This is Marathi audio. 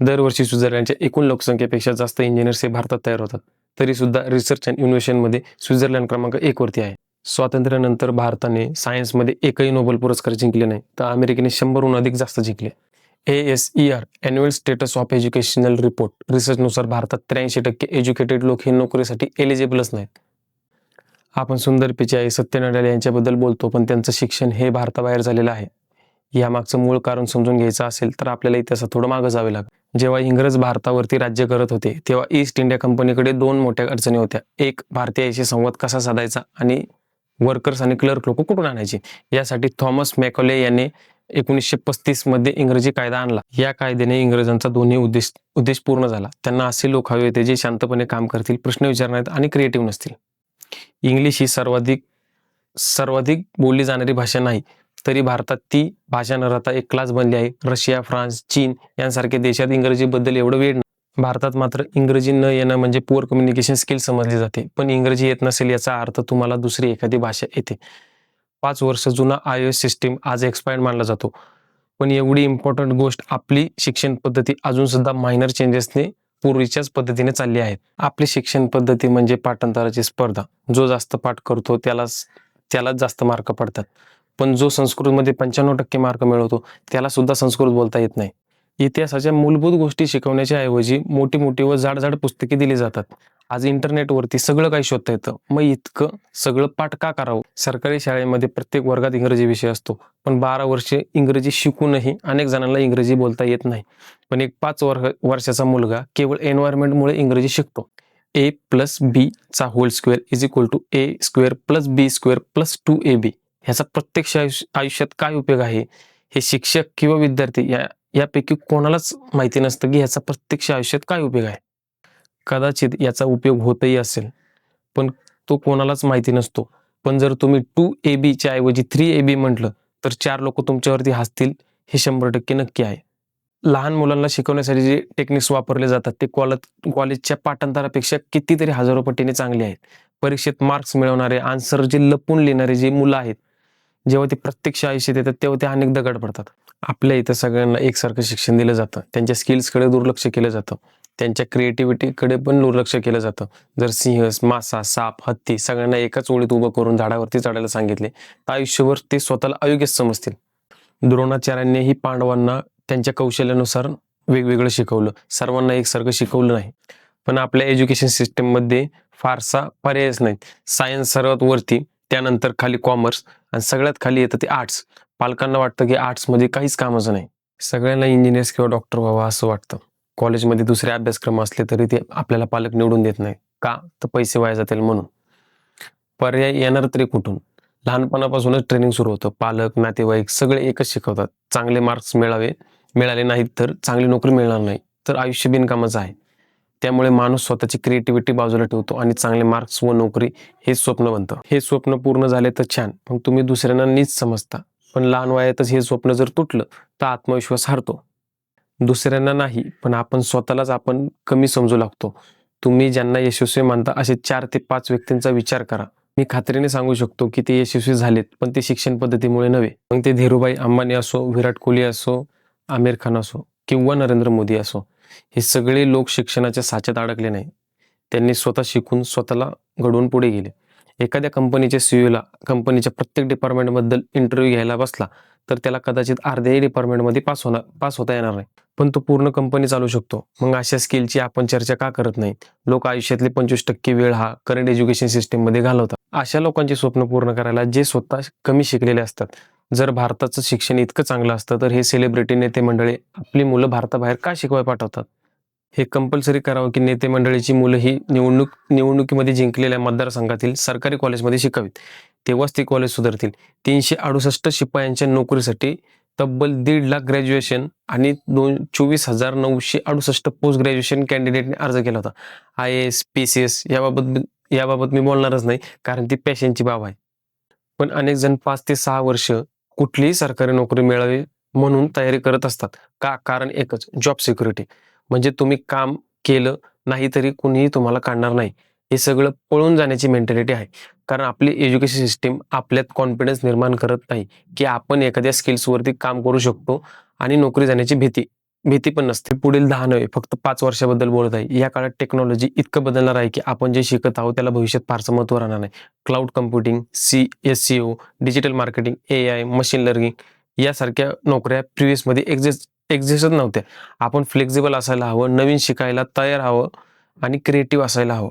दरवर्षी स्वित्झर्लंडच्या एकूण लोकसंख्येपेक्षा जास्त इंजिनियर्स हे भारतात तयार होतात. तरी सुद्धा रिसर्च अँड इनोव्हेशनमध्ये स्वित्झर्लंड क्रमांक एक वरती आहे. स्वातंत्र्यानंतर भारताने सायन्समध्ये एकही नोबेल पुरस्कार जिंकले नाही तर अमेरिकेने शंभरहून अधिक जास्त जिंकले. A S E R annual status of educational report रिसर्चनुसार भारतात त्र्याऐंशी टक्के एज्युकेटेड लोक हे नोकरीसाठी एलिजिबलच नाहीत. आपण सुंदर पिचाई आई सत्यनारायण यांच्याबद्दल बोलतो पण त्यांचं शिक्षण हे भारताबाहेर झालेलं आहे. यामागचं मूळ कारण समजून घ्यायचं असेल तर आपल्याला इतिहासात थोडं मागं जावे लागेल. जेव्हा इंग्रज भारतावरती राज्य करत होते तेव्हा ईस्ट इंडिया कंपनीकडे दोन मोठ्या अडचणी होत्या. एक भारतीयाशी संवाद कसा साधायचा आणि वर्कर्स आणि क्लर्क लोक कुठून आणायचे? यासाठी थॉमस मॅकोले यांनी एकोणीसशे पस्तीसमध्ये इंग्रजी कायदा आणला. या कायद्याने इंग्रजांचा दोन्ही उद्देश उद्देश पूर्ण झाला. त्यांना असे लोक हवे होते जे शांतपणे काम करतील प्रश्न विचारणार आणि क्रिएटिव्ह नसतील. इंग्लिश ही सर्वाधिक सर्वाधिक बोलली जाणारी भाषा नाही. तरी भारतात ती भाषा न राहता एक क्लास बनली आहे. रशिया फ्रान्स चीन यांसारख्या देशात इंग्रजीबद्दल एवढं वेळ नाही. भारतात मात्र इंग्रजी न येणं म्हणजे पुअर कम्युनिकेशन स्किल समजली जाते. पण इंग्रजी येत नसेल याचा अर्थ तुम्हाला दुसरी एखादी भाषा येते. पाच वर्ष जुना आय एस सिस्टीम आज एक्सपायर्ड मानला जातो. पण एवढी इम्पॉर्टंट गोष्ट आपली शिक्षण पद्धती अजून सुद्धा मायनर चेंजेसने पूर्वीच्याच पद्धतीने चालली आहे. आपली शिक्षण पद्धती म्हणजे पाठांतराची स्पर्धा. जो जास्त पाठ करतो त्यालाच त्यालाच जास्त मार्क पडतात. पण जो संस्कृतमध्ये पंच्याण्णव टक्के मार्क मिळवतो त्याला सुद्धा संस्कृत बोलता येत नाही. इतिहासाच्या मूलभूत गोष्टी शिकवण्याच्या ऐवजी मोठी मोठी व जाड पुस्तके दिली जातात. आज इंटरनेटवरती सगळं काही शोधता येतं. मग इतकं सगळं पाठ का करावं? सरकारी शाळेमध्ये प्रत्येक वर्गात इंग्रजी विषय असतो. पण बारा वर्षे इंग्रजी शिकूनही अनेक जणांना इंग्रजी बोलता येत नाही. पण एक पाच वर्ग वर्षाचा मुलगा केवळ एन्व्हायरमेंटमुळे इंग्रजी शिकतो. ए प्लस बी चा whole square is equal to A square plus B square plus two A B ह्याचा प्रत्यक्ष आयुष्य आयुष्यात काय उपयोग आहे? हे शिक्षक किंवा विद्यार्थी या यापैकी कोणालाच माहिती नसतं की ह्याचा प्रत्यक्ष आयुष्यात काय उपयोग आहे. कदाचित याचा उपयोग होतही असेल पण तो कोणालाच माहिती नसतो. पण जर तुम्ही टू ए बीच्या ऐवजी थ्री ए बी म्हटलं तर चार लोक तुमच्यावरती हसतील हे शंभर टक्के नक्की आहे. लहान मुलांना शिकवण्यासाठी जे टेक्निक्स वापरले जातात ते कॉलेज कॉलेजच्या पाठांतरापेक्षा कितीतरी हजारो पटीने चांगले आहेत. परीक्षेत मार्क्स मिळवणारे आन्सर जे लपून लिहिणारे जे मुलं आहेत जेव्हा ते प्रत्यक्ष आयुष्यात येतात तेव्हा ते अनेक दगड पडतात आपल्या इथं सगळ्यांना एकसारखं शिक्षण दिलं जातं. त्यांच्या स्किल्सकडे दुर्लक्ष केलं जातं. त्यांच्या क्रिएटिव्हिटीकडे पण दुर्लक्ष केलं जातं. जर सिंह मासा साप हत्ती सगळ्यांना एकाच ओळीत उभं करून झाडावरती चढायला सांगितले तर आयुष्यभर ते स्वतःला अयोग्यच समजतील. द्रोणाचार्यांनीही पांडवांना त्यांच्या कौशल्यानुसार वेगवेगळं शिकवलं. सर्वांना एकसारखं शिकवलं नाही. पण आपल्या एज्युकेशन सिस्टीममध्ये फारसा पर्यायच नाही सायन्स सर्वात वरती त्यानंतर खाली कॉमर्स आणि सगळ्यात खाली येतं ते आर्ट्स पालकांना वाटतं की आर्ट्समध्ये काहीच कामाचं नाही. सगळ्यांना इंजिनियर्स किंवा डॉक्टर व्हावा असं वाटतं. कॉलेजमध्ये दुसरे अभ्यासक्रम असले तरी ते आपल्याला पालक निवडून देत नाही. का? तर पैसे वाया जातील म्हणून. पर्याय येणार तरी कुठून? लहानपणापासूनच ट्रेनिंग सुरू होतं. पालक नातेवाईक सगळे एकच शिकवतात. चांगले मार्क्स मिळावे मिळाले नाहीत तर चांगली नोकरी मिळणार नाही. तर आयुष्य बिनकामाचं आहे. त्यामुळे माणूस स्वतःची क्रिएटिव्हिटी बाजूला ठेवतो आणि चांगले मार्क्स व नोकरी हे स्वप्न बनतं. हे स्वप्न पूर्ण झाले तर छान. पण तुम्ही दुसऱ्यांना नीच समजता. पण लहान वयातच हे स्वप्न जर तुटलं तर आत्मविश्वास हारतो. दुसऱ्यांना नाही पण आपण स्वतःलाच आपण कमी समजू लागतो. तुम्ही ज्यांना यशस्वी मानता असे चार ते पाच व्यक्तींचा विचार करा. मी खात्रीने सांगू शकतो की ते यशस्वी झालेत पण ते शिक्षण पद्धतीमुळे नव्हे. मग ते धीरूभाई अंबानी असो विराट कोहली असो आमिर खान असो किंवा नरेंद्र मोदी असो हे सगळे लोक शिक्षणाच्या साच्यात अडकले नाही त्यांनी स्वतः शिकून स्वतःला घडवून पुढे गेले. एखाद्या कंपनीच्या सीईओला कंपनीच्या प्रत्येक डिपार्टमेंटबद्दल इंटरव्ह्यू घ्यायला बसला तर त्याला कदाचित अर्ध्याही डिपार्टमेंटमध्ये पास होणार पास होता येणार नाही. पण तो पूर्ण कंपनी चालू शकतो. मग अशा स्किलची आपण चर्चा का करत नाही लोक आयुष्यातले पंचवीस टक्के वेळ हा करंट एज्युकेशन सिस्टीममध्ये घालवतात. अशा लोकांची स्वप्न पूर्ण करायला जे स्वतः कमी शिकलेले असतात जर भारताचं शिक्षण इतकं चांगलं असतं तर हे सेलिब्रिटी नेते मंडळी आपली मुलं भारताबाहेर का शिकवाय पाठवतात? हे कंपल्सरी करावं की नेते मंडळीची मुलं ही निवडणूक निवडणुकीमध्ये जिंकलेल्या मतदारसंघातील सरकारी कॉलेजमध्ये शिकावीत. तेव्हाच ते कॉलेज सुधारतील. तीनशे अडुसष्ट शिपायांच्या नोकरीसाठी तब्बल दीड लाख ग्रॅज्युएशन आणि दोन चोवीस हजार नऊशे अडुसष्ट पोस्ट ग्रॅज्युएशन कॅन्डिडेटने अर्ज केला होता. I S P C S याबाबत याबाबत मी बोलणारच नाही कारण ती पॅशनची बाब आहे. पण अनेक जण पाच ते सहा वर्ष कुठलीही सरकारी नोकरी मिळावी म्हणून तयारी करत असतात. का? कारण एकच जॉब सिक्युरिटी म्हणजे तुम्ही काम केलं नाही तरी कुणीही तुम्हाला काढणार नाही. हे सगळं पळून जाण्याची मेंटॅलिटी आहे. कारण आपली एज्युकेशन सिस्टीम आपल्यात कॉन्फिडन्स निर्माण करत नाही की आपण एखाद्या स्किल्सवरती काम करू शकतो आणि नोकरी जाण्याची भीती. भीती पण नसते. पुढील दहा नव्हे फक्त पाच वर्षाबद्दल बोलत आहे. या काळात टेक्नॉलॉजी इतकं बदलणार आहे की आपण जे शिकत आहोत त्याला भविष्यात फारसं महत्त्व राहणार नाही. Cloud computing C S C O digital marketing A I machine learning यासारख्या नोकऱ्या प्रिव्हियसमध्ये एक्झिस्ट एक्झिस्टच नव्हत्या. आपण फ्लेक्झिबल असायला हवं नवीन शिकायला तयार हवं आणि क्रिएटिव्ह असायला हवं.